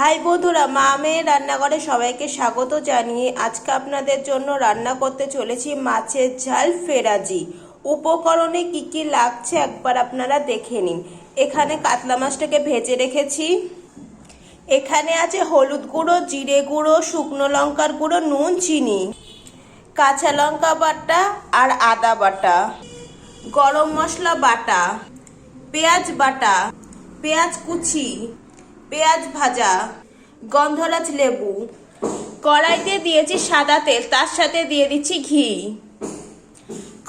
High বন্ধুরা, মা মেয়ের রান্নাঘরে সবাইকে স্বাগত জানিয়ে আজকে আপনাদের জন্য রান্না করতে চলেছি মাছের ঝাল ফেরাজি। উপকরণে কি কি লাগছে একবার আপনারা দেখে নিন। এখানে কাতলা মাছটাকে ভেজে রেখেছি। এখানে আছে হলুদ গুঁড়ো, জিরে গুঁড়ো, শুকনো লঙ্কার গুঁড়ো, নুন, চিনি, কাঁচা লঙ্কা বাটা আর আদা বাটা, গরম মশলা বাটা, পেঁয়াজ বাটা, পেঁয়াজ কুচি পেঁয়াজ ভাজা, গন্ধরাজ লেবু, কড়াইতে দিয়েছি সাদা তেল, তার সাথে দিয়ে দিচ্ছি ঘি।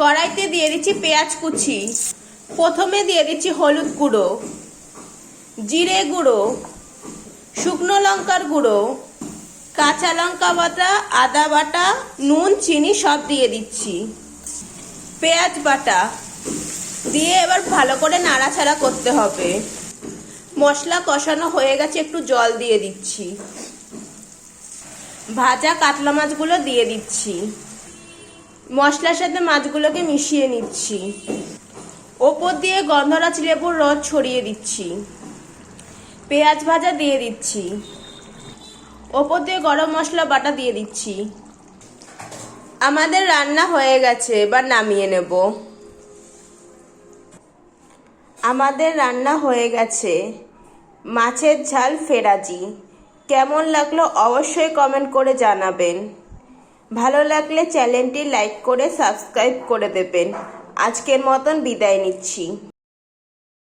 কড়াইতে দিয়ে দিচ্ছি পেঁয়াজ কুচি। প্রথমে দিয়ে দিচ্ছি হলুদ গুঁড়ো, জিরে গুঁড়ো, শুকনো লঙ্কার গুঁড়ো, কাঁচা লঙ্কা বাটা, আদা বাটা, নুন, চিনি সব দিয়ে দিচ্ছি। পেঁয়াজ বাটা দিয়ে এবার ভালো করে নাড়াচাড়া করতে হবে। মশলা কষানো হয়ে গেছে, একটু জল দিয়ে দিচ্ছি। ভাজা কাতলা মাছগুলো দিয়ে দিচ্ছি। মশলার সাথে মাছগুলোকে মিশিয়ে নিচ্ছি। ওপর দিয়ে গন্ধরাজ লেবুর রস ছড়িয়ে দিচ্ছি। পেঁয়াজ ভাজা দিয়ে দিচ্ছি। ওপর দিয়ে গরম মশলা বাটা দিয়ে দিচ্ছি। আমাদের রান্না হয়ে গেছে, এবার নামিয়ে নেব। আমাদের রান্না হয়ে গেছে। মাছের ঝাল ফেরাজি। কেমন লাগল অবশ্যই কমেন্ট করে জানাবেন। ভালো লাগলে চ্যানেলটি লাইক করে সাবস্ক্রাইব করে দেবেন। আজকের মতন বিদায় নিচ্ছি।